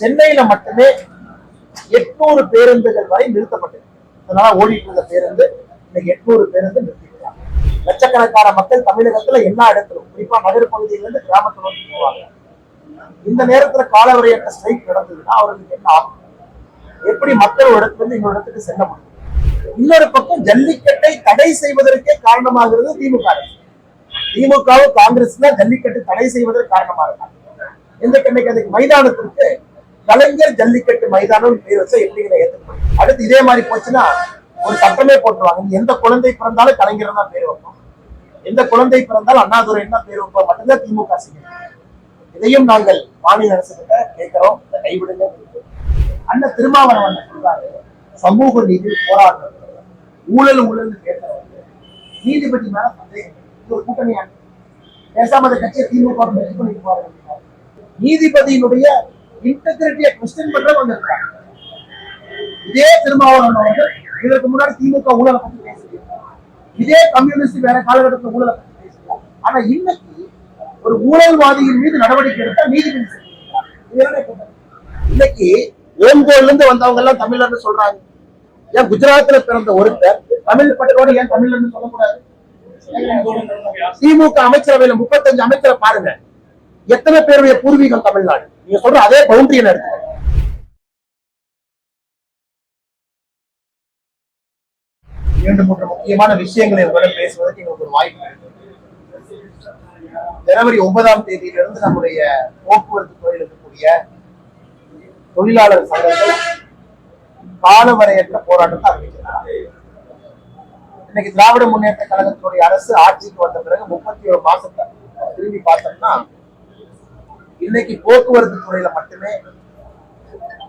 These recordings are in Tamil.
சென்னையில மட்டுமே எட்நூறு பேருந்துகள் வரை நிறுத்தப்பட்டது. அதனால ஓடிட்டு இருந்த பேருந்து இன்னைக்கு எட்நூறு பேருந்து நிறுத்திக்கிறாங்க லட்சக்கணக்கான மக்கள் தமிழகத்துல எல்லா இடத்திலும் குறிப்பா நகர் பகுதியிலிருந்து கிராமத்தை நோக்கி போவாங்க. இந்த நேரத்துல காலவரையற்ற ஸ்ட்ரைக் நடந்ததுன்னா அவர்களுக்கு என்ன ஆகும்? எப்படி மக்கள் ஒரு இடத்துல இருந்து இன்னொரு இடத்துக்கு செல்ல முடியும்? இன்னொரு பக்கம் ஜல்லிக்கட்டை தடை செய்வதற்கே காரணமாகிறது திமுக அரசு. திமுகவும் காங்கிரஸ் தான் ஜல்லிக்கட்டு தடை செய்வதற்கு காரணமா இருக்காங்க. இந்த இன்னைக்கு அதுக்கு மைதானத்திற்கு கலைஞர் ஜல்லிக்கட்டு மைதானம் பேர் வச்சா எப்படிங்கிற ஏற்றுக்கணும் அடுத்து இதே மாதிரி போச்சுன்னா ஒரு சட்டமே போட்டுருவாங்க. எந்த குழந்தை பிறந்தாலும் கலைஞர் தான் பேர் வைப்போம். எந்த குழந்தை பிறந்தாலும் அண்ணாதுரை என்ன பேர் வைப்போம். மட்டும்தான் திமுக செய்யும் இதையும் நாங்கள் மாநில அரசு கிட்ட கேட்கிறோம். இதை கைவிடுங்க. அண்ணன் திருமாவளவன் சொல்றாரு? சமூக நீதி போராட்டம் ஊழல் ஊழல் கேட்கிறவங்க நீதிபதி மேல சந்தேகம். ஒரு கூட்டணியா? பேசாம அந்த கட்சியை திமுக வெற்றி பண்ணிட்டு போறாங்க நீதிபதியினுடைய இன்டெகிரிட்டியை கொஸ்டின் பண்ற வந்திருக்காங்க. இதே திருமாவளவன் அவர்கள் இதற்கு முன்னாடி திமுக ஊழலை பத்தி பேசுகிறார் இதே கம்யூனிஸ்ட் வேற காலகட்டத்தில் ஊழலை பத்தி பேசுகிறார் ஆனா இன்னைக்கு ஒரு ஊழல்வாதியின் மீது நடவடிக்கை எடுத்தா நீதிபதி இன்னைக்கு ஓம்கோல்ல இருந்து வந்தவங்க எல்லாம் தமிழர்னு சொல்றாங்க. ஏன் குஜராத்ல பிறந்த ஒருத்தர் தமிழ் பட்டோட ஏன் தமிழர்னு சொல்லக்கூடாது? திமுக அமைச்சரவையில முப்பத்தஞ்சு அமைச்சரை பாருங்க. எத்தனை பேருடைய பூர்வீகம் தமிழ்நாடு? நீங்க சொல்ற அதே பவுண்டரி எடுத்து இரண்டு மூன்று முக்கியமான விஷயங்களை உங்களிடம் பேசுவதற்கு எங்களுக்கு ஒரு வாய்ப்பு ஜனவரி ஒன்பதாம் தேதியிலிருந்து நம்முடைய போக்குவரத்து துறையில் இருக்கக்கூடிய தொழிலாளர் சங்கங்கள் காலவரையற்ற போராட்டத்தை அறிவிக்கிறார் இன்னைக்கு திராவிட முன்னேற்ற கழகத்தினுடைய அரசு ஆட்சிக்கு வந்த பிறகு முப்பத்தி ஒரு மாசத்தை திரும்பி பார்த்தோம்னா இன்னைக்கு போக்குவரத்து துறையில மட்டுமே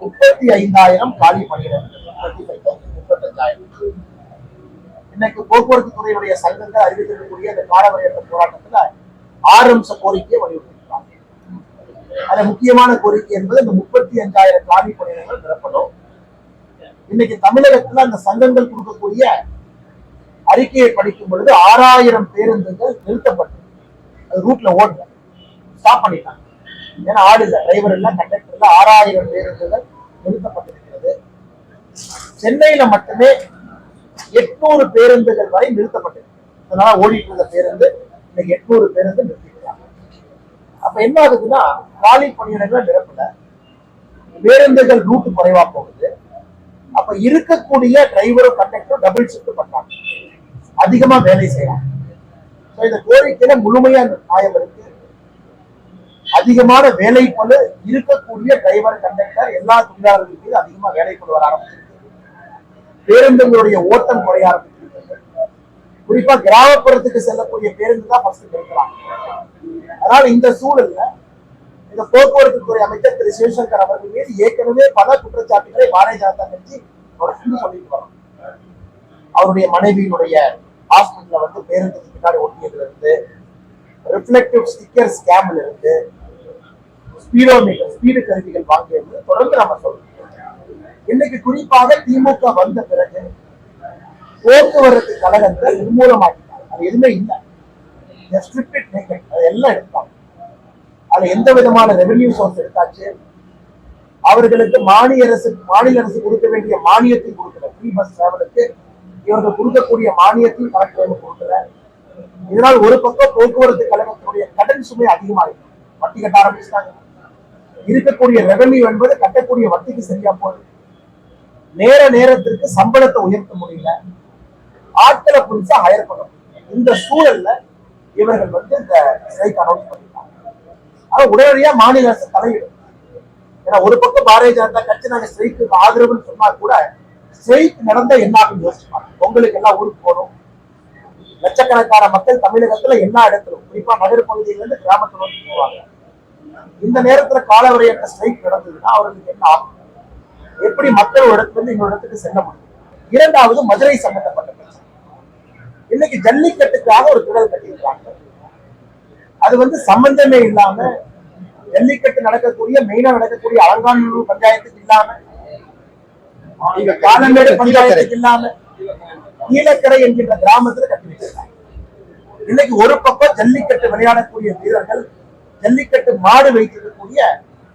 முப்பத்தி ஐந்தாயிரம் காலி பணியிடங்கள் முப்பத்தஞ்சாயிரம் இன்னைக்கு போக்குவரத்து துறையுடைய சங்கங்கள் அறிவித்திருக்கக்கூடிய இந்த காலவரையற்ற போராட்டத்துல ஆறு அம்ச கோரிக்கையை வலியுறுத்திருக்காங்க அதுல முக்கியமான கோரிக்கை என்பது இந்த முப்பத்தி அஞ்சாயிரம் காலி பணியிடங்கள் நிரப்பணும். இன்னைக்கு தமிழகத்துல அந்த சங்கங்கள் கொடுக்கக்கூடிய அறிக்கையை படிக்கும் பொழுது ஆறாயிரம் பேருந்துகள் நிறுத்தப்பட்டது அது ரூட்ல ஓடல ஸ்டாப் பண்ணிட்டாங்க. ஏன்னா ஆடு இல்ல டிரைவர் இல்ல கண்டக்டர் இல்ல ஆறாயிரம் பேருந்துகள் நிறுத்தப்பட்டிருக்கிறது. சென்னையில மட்டுமே எட்நூறு பேருந்துகள் வரை நிறுத்தப்பட்டிருக்கு. அதனால ஓடிட்டு இருந்த பேருந்து இன்னைக்கு எட்நூறு பேருந்து நிறுத்திக்கிறாங்க அப்ப என்ன ஆகுதுன்னா காலி பணியிடங்கள் நிரப்பல. பேருந்துகள் ரூட்டு குறைவா போகுது. அப்ப இருக்கக்கூடிய டிரைவரும் கண்டக்டரும் டபுள் ஷிஃப்ட் பண்றாங்க. அதிகமா வேலை செய்யறாங்க. இந்த கோரிக்கையில முழுமையா நியாயம் இருக்கு. அதிகமான வேலை போல இருக்கக்கூடிய டிரைவர் கண்டக்டர் எல்லா தொழிலாளர்கள் மீது அதிகமா வேலை போல வர ஆரம்பிச்சிருக்கு பேருந்துகளுடைய ஓட்டம் குறைய ஆரம்பிச்சிருக்கிறது குறிப்பா கிராமப்புறத்துக்கு செல்லக்கூடிய பேருந்து தான் ஃபர்ஸ்ட் நிறுத்துறாங்க அதனால இந்த சூழல்ல இந்த போக்குவரத்து துறை அமைச்சர் திரு சிவசங்கர் அவர்கள் மீது ஏற்கனவே பல குற்றச்சாட்டுகளை பாரதிய ஜனதா கட்சி தொடர்ந்து சொல்லிட்டு வரோம் அவருடைய மனைவியினுடைய ஹாஸ்பிட்டல்ல வந்து பேருந்துக்கு பின்னாடி ஒட்டியதுல இருந்து ரிஃப்ளெக்டிவ் ஸ்டிக்கர் ஸ்கேம்ல இருந்து ஸ்பீடோ மீட்டர் ஸ்பீடு கருவிகள் வாங்கியது தொடர்ந்து நம்ம சொல்றோம். இன்னைக்கு குறிப்பாக திமுக வந்த பிறகு போக்குவரத்து கழகத்தை நிர்மூலமாக்கிட்டாங்க. அது எதுவுமே இல்லை. ரெஸ்ட்ரிக்டட் நேக்கட் அது எல்லாம் எடுத்தாங்க. அதுல எந்த விதமான ரெவென்யூ சோர்ஸ் எடுத்தாச்சு? அவர்களுக்கு மாநில அரசு மாநில அரசு கொடுக்க வேண்டிய மானியத்தை கொடுக்கல. ஃப்ரீ பஸ் டிராவலுக்கு இவர்கள் கொடுக்கக்கூடிய மானியத்தையும் கரெக்ட் டைம் கொடுக்கல. இதனால் ஒரு பக்கம் போக்குவரத்து கழகத்தினுடைய கடன் சுமை அதிகமாயிருக்கு. வட்டி கட்ட ஆரம்பிச்சிட்டாங்க. இருக்கக்கூடிய ரெவன்யூ என்பது கட்டக்கூடிய வட்டிக்கு சரியா போகுது. நேர நேரத்திற்கு சம்பளத்தை உயர்த்த முடியல. ஆட்களை புரிச்சா ஹயர் பண்ண இந்த சூழல்ல இவர்கள் வந்து இந்த ஸ்ட்ரைக் அனௌன்ஸ் பண்ணிட்டாங்க. ஆனா உடனடியா மாநில அரசு தலையிடும். ஏன்னா ஒரு பக்கம் பாரதிய ஜனதா கட்சி நாங்க ஸ்ட்ரைக்கு ஆதரவுன்னு சொன்னா கூட ஸ்ட்ரைக் நடந்தா என்ன ஆகும் யோசிப்பாங்க. பொங்கலுக்கு எல்லாம் ஊருக்கு போகணும். லட்சக்கணக்கான மக்கள் தமிழகத்துல எல்லா இடத்திலும் குறிப்பா நகர் பகுதியில இருந்து கிராமத்துல வந்து போவாங்க. இந்த நேரத்துல காலவரையற்ற ஸ்ட்ரைக் நடந்ததுன்னா அவர்களுக்கு என்ன ஆகும்? எப்படி மக்கள் இடத்துல இன்னொரு இடத்துக்கு செல்ல முடியும்? இரண்டாவது மதுரை சம்பந்தப்பட்ட பிரச்சனை. இன்னைக்கு ஜல்லிக்கட்டுக்காக ஒரு திடல் கட்டியிருக்காங்க. அது வந்து சம்பந்தமே இல்லாம ஜல்லிக்கட்டு நடக்கக்கூடிய மெயினா நடக்கக்கூடிய அலங்காநல்லூர் பஞ்சாயத்துக்கு இல்லாம இங்க காலமேடு பஞ்சாயத்துக்கு இல்லாம கீழக்கரை என்கின்ற கிராமத்துல கட்டி வச்சிருக்காங்க இன்னைக்கு ஒரு பக்கம் ஜல்லிக்கட்டு விளையாடக்கூடிய வீரர்கள் ஜல்லிக்கட்டு மாடு வைத்திருக்கக்கூடிய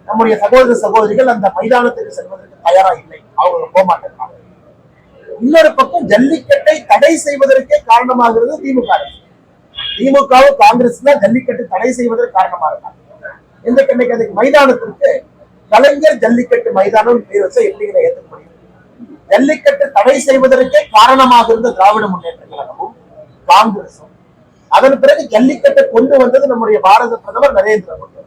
நம்முடைய சகோதர சகோதரிகள் அந்த மைதானத்துக்கு செல்வதற்கு தயாரா இல்லை. அவங்க போக மாட்டேங்கிறாங்க இன்னொரு பக்கம் ஜல்லிக்கட்டை தடை செய்வதற்கே காரணமாகிறது திமுக அரசு. திமுகவும் காங்கிரஸ் தான் ஜல்லிக்கட்டு தடை செய்வதற்கு காரணமா இருக்காங்க. எந்த கண்ணைக்கு? அதுக்கு மைதானத்திற்கு கலைஞர் ஜல்லிக்கட்டு மைதானம் பேர் வச்சா எப்படி ஏற்க முடியும்? ஜல்லிக்கட்டு தடை செய்வதற்கே காரணமாக இருந்த திராவிட முன்னேற்ற கழகமும் காங்கிரசும் அதன் பிறகு ஜல்லிக்கட்டை கொண்டு வந்தது நம்முடைய பாரத பிரதமர் நரேந்திர மோடி.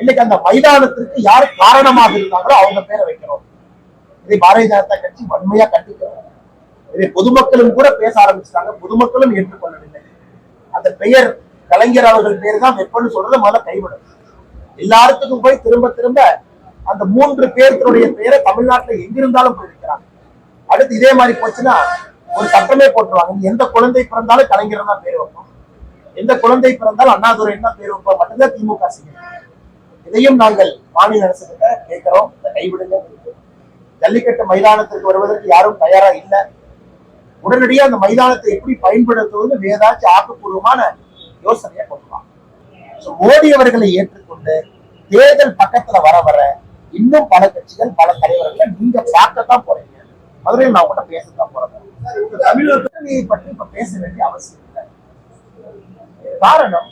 இன்னைக்கு அந்த மைதானத்திற்கு யார் காரணமாக இருந்தாங்களோ அவங்க பேரை வைக்கிறோம். இதை பாரதிய ஜனதா கட்சி வன்மையா கண்டிக்கிறோம் இதை பொதுமக்களும் கூட பேச ஆரம்பிச்சிட்டாங்க. பொதுமக்களும் ஏற்றுக்கொள்ளவில்லை. அந்த பெயர் கலைஞர் அவர்கள் பேர் தான் வெப்பன்னு சொல்றது முதல்ல கைவிடும் எல்லாத்துக்கும் போய் திரும்ப திரும்ப அந்த மூன்று பேர்களுடைய பெயரை தமிழ்நாட்டுல எங்கிருந்தாலும் போயிருக்கிறாங்க அடுத்து இதே மாதிரி போச்சுன்னா ஒரு சட்டமே போட்டுருவாங்க. எந்த குழந்தை பிறந்தாலும் கலைஞர் தான் பேர் வைப்போம் எந்த குழந்தை பிறந்தால் அண்ணாதுரை என்ன பேர் வைப்பா? மட்டும்தான் திமுக செய்யும் இதையும் நாங்கள் மாநில அரசு கிட்ட கேட்கிறோம். கைவிடுங்க. ஜல்லிக்கட்டு மைதானத்திற்கு வருவதற்கு யாரும் தயாரா இல்லை. உடனடியாக அந்த மைதானத்தை எப்படி பயன்படுத்துவது ஏதாச்சும் ஆக்கப்பூர்வமான யோசனையை கொடுக்கலாம் மோடி அவர்களை ஏற்றுக்கொண்டு தேர்தல் பக்கத்துல வர வர இன்னும் பல கட்சிகள் பல தலைவர்களை நீங்க பார்க்கத்தான் போறீங்க. மதுரையில் நான் உங்கள்கிட்ட பேசத்தான் போறேன். தமிழக பற்றி இப்ப பேச வேண்டிய அவசியம் காரணம்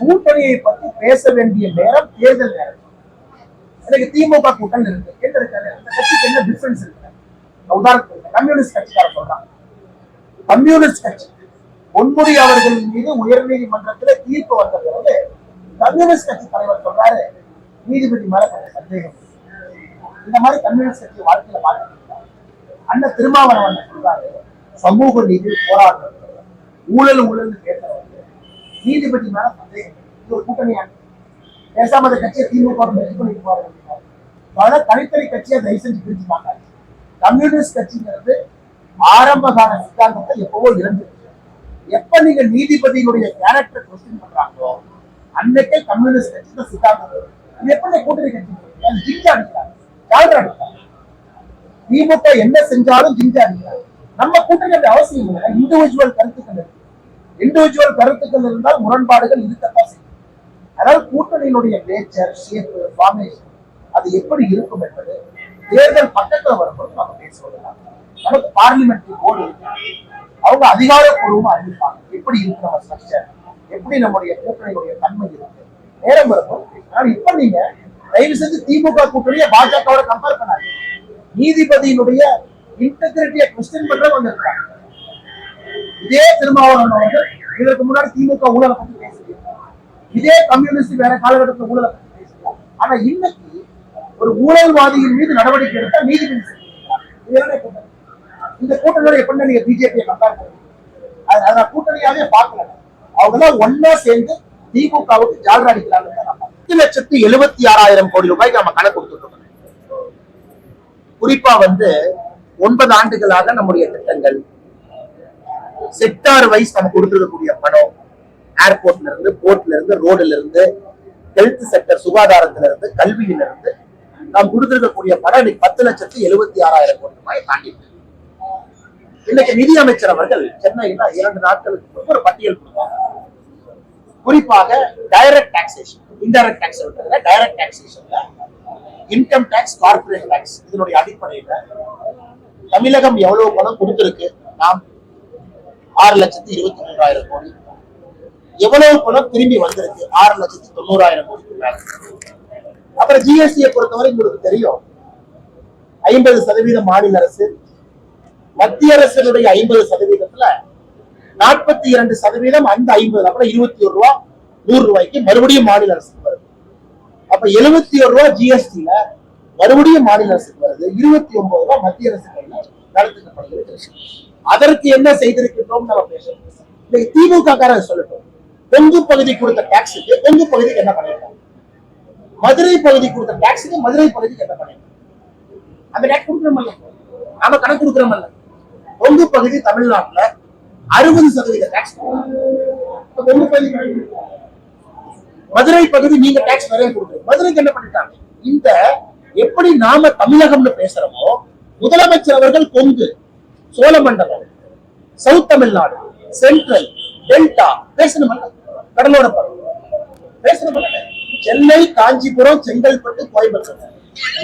கூட்டணியை பற்றி பேச வேண்டிய நேரம் தேர்தல் நேரம். எனக்கு திமுக கூட்டணி இருக்கு. என்ன இருக்காது அந்த கட்சிக்கு என்ன டிஃபரன்ஸ் இருக்கு? உதாரணத்துக்கு கம்யூனிஸ்ட் கட்சிக்கார சொல்றாங்க கம்யூனிஸ்ட் கட்சி பொன்முடி அவர்கள் மீது உயர்நீதிமன்றத்துல தீர்ப்பு வந்த பிறகு கம்யூனிஸ்ட் கட்சி தலைவர் சொல்றாரு நீதிபதி மேல சந்தேகம். இந்த மாதிரி கம்யூனிஸ்ட் கட்சி வாழ்க்கையில பார்த்துருக்காங்க அண்ணன் திருமாவளவன் சொல்றாரு சமூக நீதி போராட்டம். ஊழல் ஊழல் பேசுறவங்க நீதிபதி மேல சந்தேகம் இது ஒரு கூட்டணியா பேசாம அந்த கட்சியை திமுக வெற்றி பண்ணிட்டு போறாங்க பல தனித்தனி கட்சியை தயவு செஞ்சு பிரிச்சு கம்யூனிஸ்ட் கட்சிங்கிறது ஆரம்ப கால சித்தாந்தத்தை எப்பவோ இழந்துருச்சு எப்ப நீங்க நீதிபதியினுடைய கேரக்டர் கொஸ்டின் பண்றாங்களோ அன்னைக்கே கம்யூனிஸ்ட் கட்சி தான் சித்தாந்தம் இது எப்படி கூட்டணி கட்சி ஜிஞ்சா அடிக்கிறாங்க? ஜால்ரா அடிக்கிறாங்க. திமுக என்ன செஞ்சாலும் ஜிஞ்சா அடிக்கிறாங்க. நம்ம கூட்டணி அவசியம் இல்லை. இண்டிவிஜுவல் கருத்துக்கள் இருக்கு. இண்டிவிஜுவல் கருத்துக்கள் இருந்தால் முரண்பாடுகள் இருக்கத்தான் செய்யும். அதாவது கூட்டணியினுடைய நேச்சர் ஷேப் ஃபார்மேஷன் அது எப்படி இருக்கும் என்பது தேர்தல் பக்கத்துல வரும்போது நம்ம பேசுவதெல்லாம் நமக்கு பார்லிமெண்ட்ரி போர்டு அவங்க அதிகாரப்பூர்வமா அறிவிப்பாங்க. எப்படி இருக்கு நம்ம ஸ்ட்ரக்சர் எப்படி நம்முடைய கூட்டணியுடைய தன்மை இருக்கு. நேரம் வரும்போது ஆனால் இப்ப நீங்க தயவு செஞ்சு திமுக கூட்டணியை பாஜகவோட கம்பேர் பண்ணாங்க நீதிபதியினுடைய இன்டெகிரிட்டியை கொஸ்டின் பண்ற இருக்காங்க. இதே திருமாவளவன் வந்து இதற்கு முன்னாடி திமுக ஊழலை பத்தி பேசியிருக்காங்க இதே கம்யூனிஸ்ட் வேற காலகட்டத்தில் ஊழலை பத்தி பேசியிருக்காங்க ஆனா இன்னைக்கு ஒரு ஊழல்வாதியின் மீது நடவடிக்கை எடுத்தா நீதிபதி கூட்டணி. இந்த கூட்டணியோட எப்படி நீங்க பிஜேபியை கம்பேர் பண்ணுங்க. அதை கூட்டணியாவே பார்க்கல. அவங்க தான் ஒன்னா சேர்ந்து திமுகவுக்கு ஜால்ரா அடிக்கிறாங்க பத்து லட்சத்து எழுபத்தி ஆறாயிரம் கோடி ரூபாய்க்கு நம்ம கணக்கு கொடுத்துருக்கோம். குறிப்பா வந்து ஒன்பது ஆண்டுகளாக நம்முடைய திட்டங்கள் செக்டார் வைஸ் நம்ம கொடுத்துருக்கக்கூடிய பணம். ஏர்போர்ட்ல இருந்து போர்ட்ல இருந்து ரோடுல இருந்து ஹெல்த் செக்டர் சுகாதாரத்துல இருந்து கல்வியில இருந்து நாம் கொடுத்திருக்கக்கூடிய பணம் இன்னைக்கு பத்து லட்சத்து எழுபத்தி ஆறாயிரம் கோடி ரூபாயை தாண்டி இன்னைக்கு நிதியமைச்சர் அவர்கள் சென்னையில இரண்டு நாட்களுக்கு முன்பு ஒரு பட்டியல் கொடுத்தாங்க. குறிப்பாக டைரக்ட் டாக்ஸேஷன் இன்டைரக்ட் டாக்ஸ் விட்டுறதுல டைரக்ட் டாக்ஸேஷன்ல இன்கம் டாக்ஸ் கார்பரேட் டாக்ஸ் இதனுடைய அடிப்படையில தமிழகம் எவ்வளவு பணம் கொடுத்திருக்கு நாம் ஆறு லட்சத்தி இருபத்தி மூன்றாயிரம் கோடி. எவ்வளவு பணம் திரும்பி வந்திருக்கு? ஆறு லட்சத்தி தொண்ணூறாயிரம் கோடிக்கு மேல. அப்புறம் ஜிஎஸ்டியை பொறுத்தவரை உங்களுக்கு தெரியும். ஐம்பது சதவீதம் மாநில அரசு. மத்திய அரசினுடைய ஐம்பது சதவீதத்துல நாற்பத்தி இரண்டு சதவீதம் அந்த ஐம்பது அப்புறம் இருபத்தி ஒரு ரூபா நூறு ரூபாய்க்கு மறுபடியும் மாநில அரசுக்கு வருது. அப்ப எழுபத்தி ஒரு ரூபா ஜிஎஸ்டில மறுபடியும் மாநில அரசுக்கு வருது. இருபத்தி ஒன்பது ரூபாய் மத்திய அரசு கையில நடத்துக்கப்படுகிறது. அதற்கு என்ன செய்திருக்கின்றோம் நம்ம பேசணும் இன்னைக்கு திமுக காரன் சொல்லட்டும். கொங்கு பகுதி கொடுத்த டாக்ஸுக்கு கொங்கு பகுதிக்கு என்ன பண்ணிருக்காங்க மதுரை பகுதி கொடுத்த டாக்ஸுக்கு மதுரை பகுதிக்கு என்ன பண்ணிருக்காங்க அந்த டேக்ஸ் கொடுக்குறோமல்ல நாம கணக்கு கொடுக்குறோமல்ல கொங்கு பகுதி தமிழ்நாட்டுல அறுபது சதவீத டாக்ஸ் கொங்கு பகுதி மதுரை பகுதி நீங்க டாக்ஸ் நிறைய கொடுக்குறீங்க. மதுரைக்கு என்ன பண்ணிட்டாங்க? இந்த எப்படி நாம தமிழகம்னு பேசுறோமோ முதலமைச்சர் அவர்கள் Kongu. Cholamandalam south Tamil Nadu central delta பேசணுமல்ல கடலோட பகுதி பேசணுமல்ல சென்னை காஞ்சிபுரம் செங்கல்பட்டு கோயம்புத்தூர்.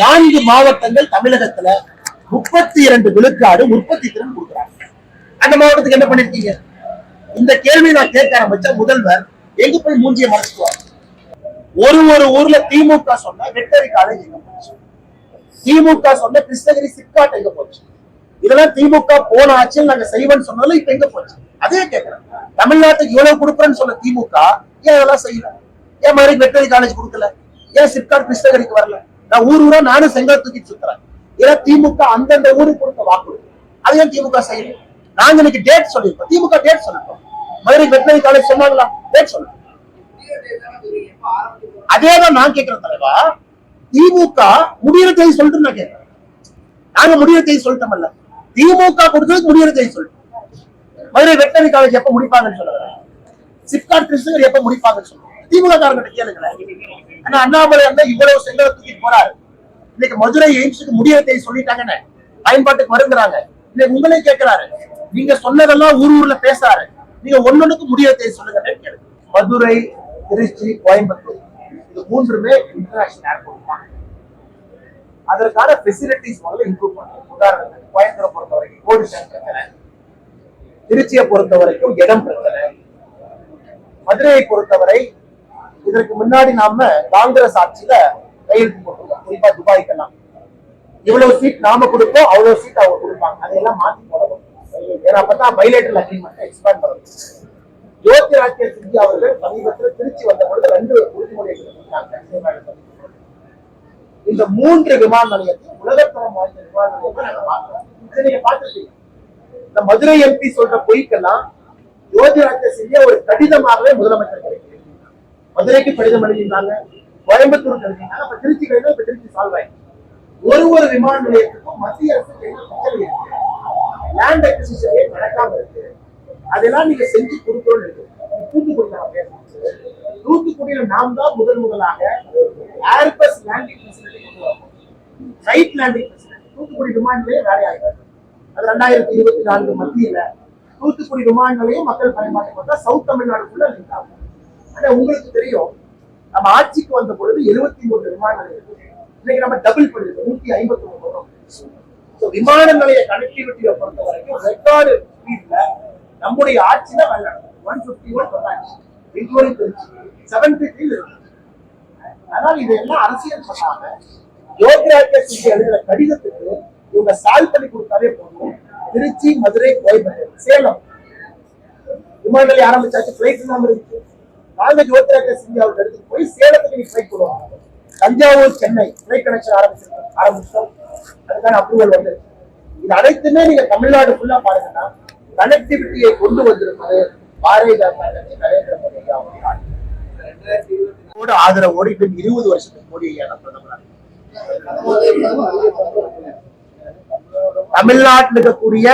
நான்கு மாவட்டங்கள் தமிழகத்துல முப்பத்தி இரண்டு விழுக்காடு உற்பத்தி திறன் கொடுக்குறாங்க. அந்த மாவட்டத்துக்கு என்ன பண்ணிருக்கீங்க? இந்த கேள்வி நான் கேட்க ஆரம்பிச்ச முதல்வர் எங்க போய் மூஞ்சிய மறைச்சுக்குவார்? ஒரு ஒரு ஊர்ல திமுக சொன்ன வெட்டரி காலேஜ் எங்க போச்சு? திமுக சொன்ன கிருஷ்ணகிரி சிப்காட் எங்க போச்சு? இதெல்லாம் திமுக போன ஆட்சியில் நாங்க செய்வோம்னு சொன்னாலும் இப்ப எங்க போச்சு? அதே கேட்கிறேன் தமிழ்நாட்டுக்கு இவ்வளவு கொடுக்குறேன்னு சொன்ன திமுக ஏன் அதெல்லாம் செய்யல? ஏன் மாதிரி வெட்டரி காலேஜ் கொடுக்கல? ஏன் சிப்காட் கிருஷ்ணகிரிக்கு வரல? நான் ஊர் ஊரா நானும் செங்கல் தூக்கி சுத்துறேன். ஏன்னா திமுக அந்தந்த ஊருக்கு கொடுத்த வாக்கு ஏன் திமுக செய்யல? நாங்க இன்னைக்கு டேட் சொல்லியிருக்கோம். திமுக டேட் சொல்லிருக்கோம் மதுரை வெட்டரி காலேஜ் சொன்னாங்களா? டேட் சொல்லுங்க அதேதான் நான் கேட்கிறேன் தலைவா. திமுக முடியிற தேதி சொல்லிட்டு நான் கேட்கிறேன் நாங்க முடியிற தேதி சொல்லிட்டோம்ல திமுக கொடுத்ததுக்கு முடியிற சொல்லு. மதுரை வெட்டரி காலேஜ் எப்ப முடிப்பாங்கன்னு சொல்லுங்க சிப்காட் கிருஷ்ணகர் எப்ப முடிப்பாங்கன்னு சொல்லுங்க திமுக காரங்கிட்ட கேளுங்களேன் ஆனா அண்ணாமலை வந்து இவ்வளவு செங்கலை தூக்கிட்டு போறாரு. இன்னைக்கு மதுரை எய்ம்ஸுக்கு முடியத்தை சொல்லிட்டாங்கன்னு பயன்பாட்டுக்கு வருங்கிறாங்க. இன்னைக்கு உங்களே கேட்கிறாரு நீங்க சொன்னதெல்லாம் ஊர் ஊர்ல பேசுறாரு. நீங்க ஒன்னொன்னுக்கு முடியத்தை சொல்லுங்க மதுரை திருச்சி கோயம்புத்தூர். இது மூன்றுமே இன்டர்நேஷனல் ஏர்போர்ட் தான். அதற்கான ஃபெசிலிட்டிஸ் முதல்ல இம்ப்ரூவ் பண்ணணும். உதாரணத்துக்கு கோயம்புத்தூரை பொறுத்த வரைக்கும் கோடி பிரச்சனை. திருச்சியை பொறுத்த வரைக்கும் இடம் பிரச்சனை. மதுரையை பொறுத்தவரை இதற்கு முன்னாடி நாம காங்கிரஸ் ஆட்சியில கையெழுத்து போட்டிருக்கோம் குறிப்பா துபாய்க்கெல்லாம். இவ்வளவு சீட் நாம கொடுப்போம் அவ்வளவு சீட் அவங்க கொடுப்பாங்க. அதையெல்லாம் மாத்தி போடணும். ஏன்னா அப்பதான் பைலேட்டல் அக்ரிமெண்ட் எக்ஸ்பேண்ட் பண்ணணும். ஜோதிராஜ்ய சிந்தி அவர்கள் சமீபத்தில் திருச்சி வந்த பொழுது ரெண்டு உறுதிமொழிகள் கொடுத்தாங்க. இந்த மூன்று விமான நிலையத்தையும் உலகத்தரம் வாய்ந்த விமான நிலையத்தை நாங்க பார்க்கிறோம். இதை நீங்க இந்த மதுரை எம்பி சொல்ற பொய்க்கெல்லாம் யோதிராஜ்ய சிந்தியா ஒரு கடிதமாகவே முதலமைச்சர் கிடைக்கிறது மதுரைக்கு கடிதம் எழுதியிருந்தாங்க கோயம்புத்தூருக்கு எழுதியிருந்தாங்க அப்ப திருச்சி கடிதம் இப்ப திருச்சி சால்வ் ஆயிடுச்சு ஒரு ஒரு விமான நிலையத்துக்கும் மத்திய அரசு இருக்கு? லேண்ட் அக்விசிஷன் நடக்காம இருக்கு? அதெல்லாம் நீங்க செஞ்சு கொடுக்கணும்னு இருக்கு. தூத்துக்குடி நான் பேசுறது தூத்துக்குடியில நாம் தான் முதல் முதலாக ஏர்பஸ் லேண்டிங் ஃபெசிலிட்டி கொண்டு வரோம். ஃபிளைட் லேண்டிங் ஃபெசிலிட்டி தூத்துக்குடி விமான நிலையம் வேலையாகிறது அது ரெண்டாயிரத்தி இருபத்தி நான்கு மத்தியில தூத்துக்குடி விமான நிலையம் மக்கள் பயன்பாட்டுக்கு வந்தா சவுத் தமிழ்நாடுக்குள்ள லிங்க் ஆகும். ஆனா உங்களுக்கு தெரியும் நம்ம ஆட்சிக்கு வந்த பொழுது எழுபத்தி மூன்று விமான நிலையம் இன்னைக்கு நம்ம டபுள் பண்ணிருக்கோம். நூத்தி ஐம்பத்தி ஒன்பது விமான நிலைய கனெக்டிவிட்டியை பொறுத்த வரைக்கும் ரெக்கார்டு ஸ்பீட்ல நம்முடைய ஆட்சியில ஒன் பிப்டி ஒன் சொன்னாச்சு இன்க்ளூடிங் திருச்சி செவன்டி த்ரீ இருக்கு. அதனால இதெல்லாம் அரசியல் சொன்னாங்க. யோகிராஜ்ய சிங் எழுதுற கடிதத்துக்கு இவங்க சால்வ் பண்ணி கொடுத்தாலே போதும். திருச்சி மதுரை கோயம்புத்தூர் சேலம். விமான ஆரம்பிச்சாச்சு பிளைட் இல்லாம இருக்கு. நாங்க ஜோதிராஜ சிங் அவர் எடுத்துட்டு போய் சேலத்துக்கு நீ பிளைட் போடுவாங்க. தஞ்சாவூர் சென்னை பிளைட் கனெக்ஷன் ஆரம்பிச்சிருக்கோம் ஆரம்பிச்சோம் அதுக்கான அப்ரூவல் வந்து இது அனைத்துமே நீங்க தமிழ்நாடு ஃபுல்லா பாருங்கன்னா கனெக்டிவிட்டியை கொண்டு வந்திருப்பது பாரதிய ஜனதா கட்சி நரேந்திர மோடி ஐயா அவர்கள் ஆட்சி. ஆதரவோடு இன்னும் இருபது வருஷத்துக்கு மோடி ஐயா தான் தமிழ்நாட்டில் இருக்கக்கூடிய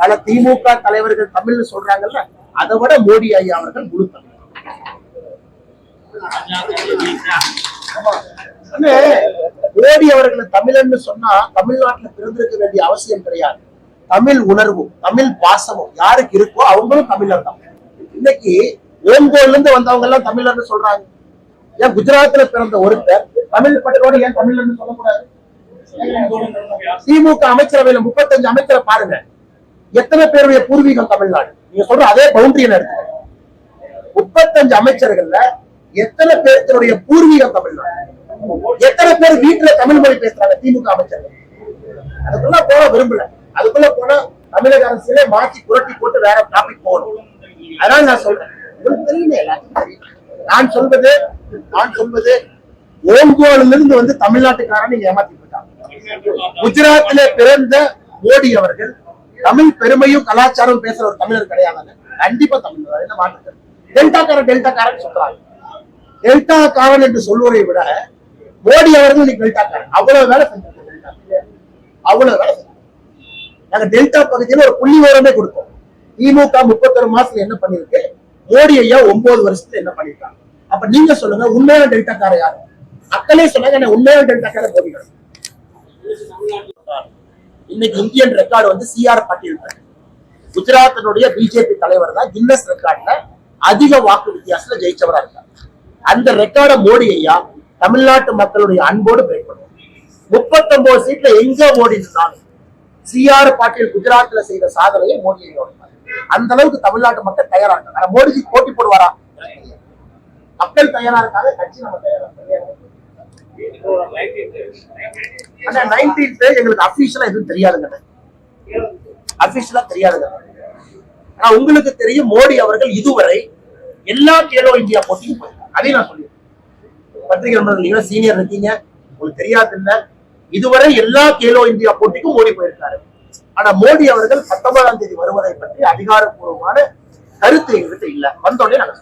பல திமுக தலைவர்கள் தமிழ்ல சொல்றாங்கல்ல அதை விட மோடி ஐயா அவர்கள் முழு தமிழ். மோடி அவர்களை தமிழன்னு சொன்னா தமிழ்நாட்டுல பிறந்திருக்க வேண்டிய அவசியம் கிடையாது. தமிழ் உணர்வும் தமிழ் பாசமும் யாருக்கு இருக்கோ அவங்களும் தமிழர் தான். இன்னைக்கு ஓங்கோல்ல இருந்து வந்தவங்க எல்லாம் தமிழர்னு சொல்றாங்க. ஏன் குஜராத்ல பிறந்த ஒருத்தர் தமிழ் பட்டரோட ஏன் தமிழர்னு சொல்லக்கூடாது? திமுக அமைச்சரவையில முப்பத்தஞ்சு அமைச்சரை பாருங்க. எத்தனை பேருடைய பூர்வீகம் தமிழ்நாடு? நீங்க சொல்ற அதே பவுண்டரியில இருக்கு. முப்பத்தஞ்சு அமைச்சர்கள்ல எத்தனை பேருடைய பூர்வீகம் தமிழ்நாடு? எத்தனை பேர் வீட்டுல தமிழ் மொழி பேசுறாங்க திமுக அமைச்சர்கள்? அதுக்குள்ள போக விரும்பல. அதுக்குள்ள போனா தமிழக அரசியலே மாற்றி புரட்டி போட்டு வேற டாபிக் போகணும். அதனால நான் சொல்றேன். நான் சொல்வது நான் சொல்வது ஓங்கோலில் இருந்து வந்து தமிழ்நாட்டுக்காரன் நீங்க ஏமாத்தி போயிட்டாங்க. குஜராத்தில பிறந்த மோடி அவர்கள் தமிழ் பெருமையும் கலாச்சாரம் பேசுற ஒரு தமிழர் கிடையாதுங்க. கண்டிப்பா தமிழ் என்ன மாற்று டெல்டாக்காரன் டெல்டாக்காரன் சொல்றாங்க. டெல்டாக்காரன் என்று சொல்வதை விட மோடி அவர்கள் இன்னைக்கு டெல்டாக்காரன். அவ்வளவு வேலை செஞ்சாங்க அவ்வளவு வேலை செஞ்சாங்க. நாங்க டெல்டா பகுதியில் ஒரு புள்ளி விவரமே கொடுத்தோம். திமுக முப்பத்தொரு மாசத்துல என்ன பண்ணிருக்கு மோடி ஐயா ஒன்பது வருஷத்துல என்ன பண்ணிருக்காங்க? அப்ப நீங்க சொல்லுங்க உண்மையான டெல்டாக்கார யாரு? மக்களே சொன்னாங்க என்ன உண்மையான டெல்டாக்கார மோடி இன்னைக்கு இந்தியன் ரெக்கார்டு வந்து சிஆர் பாட்டீல் குஜராத்தினுடைய பிஜேபி தலைவர் தான் கின்னஸ் ரெக்கார்ட்ல அதிக வாக்கு வித்தியாசத்துல ஜெயிச்சவரா இருக்கார். அந்த ரெக்கார்டை மோடி ஐயா தமிழ்நாட்டு மக்களுடைய அன்போடு பிரேக் பண்ணுவோம் முப்பத்தொன்பது சீட்ல எங்க மோடி இருந்தாலும் சிஆர் பாட்டீல் குஜராத்ல செய்த சாதனையை மோடி ஐயா அந்த அளவுக்கு தமிழ்நாட்டு மக்கள் தயாரா இருக்காங்க. ஆனா மோடிஜி போட்டி போடுவாரா? மக்கள் தயாரா இருக்காங்க கட்சி நம்ம தயாரா இருக்காங்க. ஆனா நைன்டீன்த் எங்களுக்கு அபிஷியலா எதுவும் தெரியாதுங்க அபிஷியலா தெரியாதுங்க ஆனா உங்களுக்கு தெரியும் மோடி அவர்கள் இதுவரை எல்லா கேலோ இந்தியா போட்டியும் போயிருக்காங்க அதையும் நான் சொல்லியிருக்கேன் பத்திரிகை நண்பர்கள் சீனியர் இருக்கீங்க. உங்களுக்கு தெரியாது இல்லை இதுவரை எல்லா கேலோ இந்தியா போட்டிக்கும் மோடி போயிருக்காரு. ஆனா மோடி அவர்கள் பத்தொன்பதாம் தேதி வருவதை பற்றி அதிகாரப்பூர்வமான கருத்து எங்கிட்ட இல்ல. வந்தோடனே நாங்க